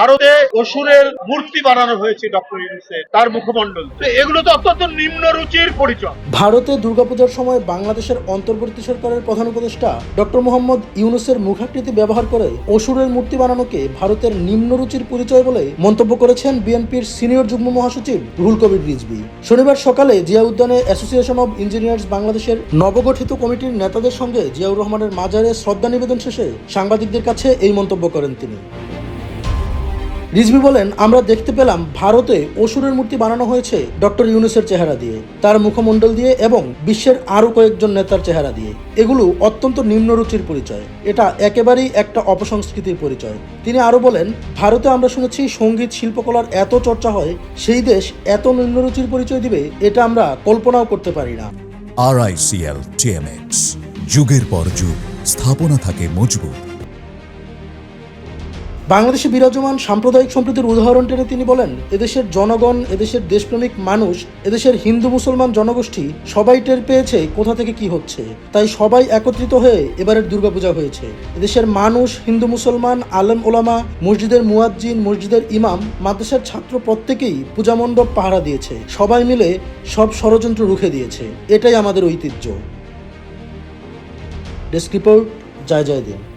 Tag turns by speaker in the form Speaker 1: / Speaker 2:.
Speaker 1: ভারতে অসুরের মূর্তি বানানো হয়েছে ডক্টর ইউনুসের তার মুখমণ্ডল এগুলো তো অত্যন্ত নিম্ন রুচির পরিচয়
Speaker 2: ভারতে দুর্গাপূজার সময় বাংলাদেশের অন্তর্বর্তী সরকারের প্রধান উপদেষ্টা ডক্টর মোহাম্মদ ইউনুসের মুখাকৃতি ব্যবহার করে অসুরের মূর্তি বানানোকে ভারতের নিম্ন রুচির পরিচয় বলে মন্তব্য করেছেন বিএনপির সিনিয়র যুগ্ম মহাসচিব রুহুল কবির রিজবি শনিবার সকালে জিয়া উদ্যানে অ্যাসোসিয়েশন অব ইঞ্জিনিয়ার্স বাংলাদেশের নবগঠিত কমিটির নেতাদের সঙ্গে জিয়াউর রহমানের মাজারে শ্রদ্ধা নিবেদন শেষে সাংবাদিকদের কাছে এই মন্তব্য করেন তিনি রিজভি বলেন আমরা দেখতে পেলাম ভারতে অসুরের মূর্তি বানানো হয়েছে ডক্টর ইউনুসের চেহারা দিয়ে তার মুখমণ্ডল দিয়ে এবং বিশ্বের আরও কয়েকজন নেতার চেহারা দিয়ে এগুলো অত্যন্ত নিম্নরুচির পরিচয় এটা একেবারেই একটা অপসংস্কৃতির পরিচয় তিনি আরও বলেন ভারতে আমরা শুনেছি সঙ্গীত শিল্পকলার এত চর্চা হয় সেই দেশ এত নিম্নরুচির পরিচয় দিবে এটা আমরা কল্পনাও করতে পারি না আর আইসিএল যুগের পর যুগ স্থাপনা থাকে মজবুত বাংলাদেশে বিরাজমান সাম্প্রদায়িক সম্প্রীতির উদাহরণ টেনে তিনি বলেন এদেশের জনগণ এদেশের দেশপ্রেমিক মানুষ এদেশের হিন্দু মুসলমান জনগোষ্ঠী সবাই টের পেয়েছে কোথা থেকে কি হচ্ছে তাই সবাই একত্রিত হয়ে এবারের দুর্গাপূজা হয়েছে এদেশের মানুষ হিন্দু মুসলমান আলেম ওলামা মসজিদের মুয়াজ্জিন মসজিদের ইমাম মাদ্রাসার ছাত্র প্রত্যেকেই পূজা মণ্ডপ পাহারা দিয়েছে সবাই মিলে সব ষড়যন্ত্র রুখে দিয়েছে এটাই আমাদের ঐতিহ্য ডেস্ক রিপোর্ট জয় জয় দিন